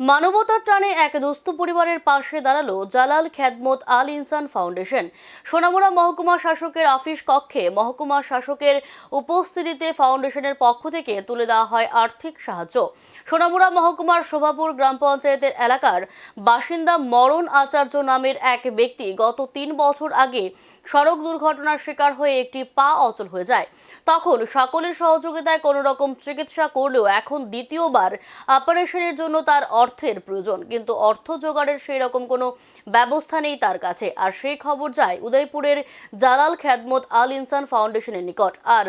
মানবতার টানে এক দুস্থ পরিবারের পাশে দাঁড়াল জালাল খ্যাদমত আল ইনসান ফাউন্ডেশন। সোনামুড়া মহকুমা শাসকের অফিস কক্ষে মহকুমা শাসকের উপস্থিতিতে ফাউন্ডেশনের পক্ষ থেকে তুলে দেওয়া হয় আর্থিক সাহায্য। সোনামুড়া মহকুমার শোভাপুর গ্রাম পঞ্চায়েতের এলাকার বাসিন্দা মরণ আচার্য নামের এক ব্যক্তি গত তিন বছর আগে সড়ক দুর্ঘটনার শিকার হয়ে একটি পা অচল হয়ে যায়। তখন সকলের সহযোগিতায় কোনো রকম চিকিৎসা করলেও এখন দ্বিতীয়বার অপারেশনের জন্য তার অর্থের প্রয়োজন কিন্তু অর্থ জোগাড়ের সেই রকম কোনো ব্যবস্থা নেই তার কাছে। আর সেই খবর যায় উদয়পুরের জালাল খ্যাদমত আল ইনসান ফাউন্ডেশনের নিকট। আর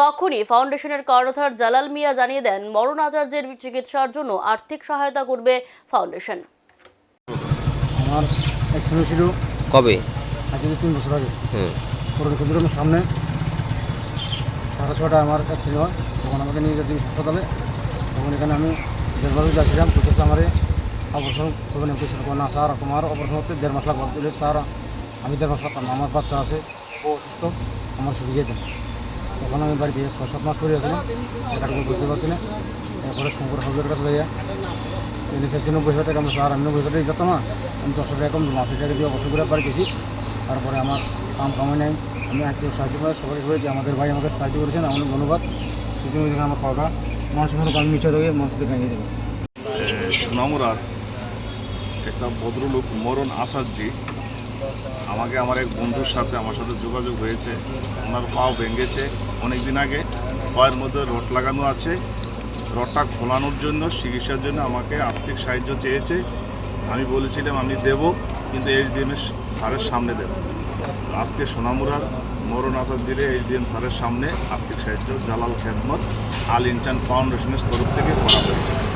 তখনই ফাউন্ডেশনের কর্ণধার জালাল মিয়া জানিয়ে দেন মরণ আচার্যের চিকিৎসার জন্য আর্থিক সহায়তা করবে ফাউন্ডেশন। আমার অ্যাক্সিডেন্ট ছিল। কবে? আজ তিন বছর আগে। হুম। কেন্দ্রের সামনে সাড়ে ছটায় আমার অ্যাক্সিডেন্ট হয়। তখন আমাকে নিয়ে হাসপাতালে। তখন এখানে আমি যাচ্ছিলাম তো আমার অপারেশন তখন অপারেশন করে না স্যার তোমার অপারেশন হতে দেড় মাস লাগবে দিলে স্যার, আমি দেড় মাস লাগতাম, আমার বাচ্চা আছে, ও অসুস্থ, আমার ছুটি যেতেন তখন আমি বাড়িতে ছয় সাত মাস করে আসছিলাম এখানে বুঝতে পারছি না। এরপরে শঙ্কর হাজার কাছে লইয়া তিনি চাইছি নব্বই টাকা আমরা স্যার, আমি নব্বই টাকা যেতাম না, আমি দশ হাজার টাকা মাসের টাকা দিয়ে অবশ্য করে বাড়ি গেছি। তারপরে আমার কাম কামাই নাই, আমি আত্মীয় সাহায্য করে সবাই করেছি আমাদের ভাই আমাকে সাহায্য করেছেন, অনেক ধন্যবাদ। এখানে আমার পাওয়াটা মানুষ মনে আমি মিশে দেবে মানুষ থেকে নিয়ে দেবো। সোনামুরার একটা ভদ্রলোক মরণ আসার্জি আমাকে আমার এক বন্ধুর সাথে আমার সাথে যোগাযোগ হয়েছে। ওনার পাও ভেঙেছে অনেক দিন আগে। পায়ের মধ্যে রড লাগানো আছে। রডটা খোলানোর জন্য, চিকিৎসার জন্য আমাকে আর্থিক সাহায্য চেয়েছে। আমি বলেছিলাম, আমি দেব, কিন্তু এইচডিএম স্যারের সামনে দেব। আজকে সোনামুরার মরণ আসার দিলে এইচডিএম স্যারের সামনে আর্থিক সাহায্য, জালাল খেদমত, আল ইনচান ফাউন্ডেশনের তরফ থেকে করা হয়েছে।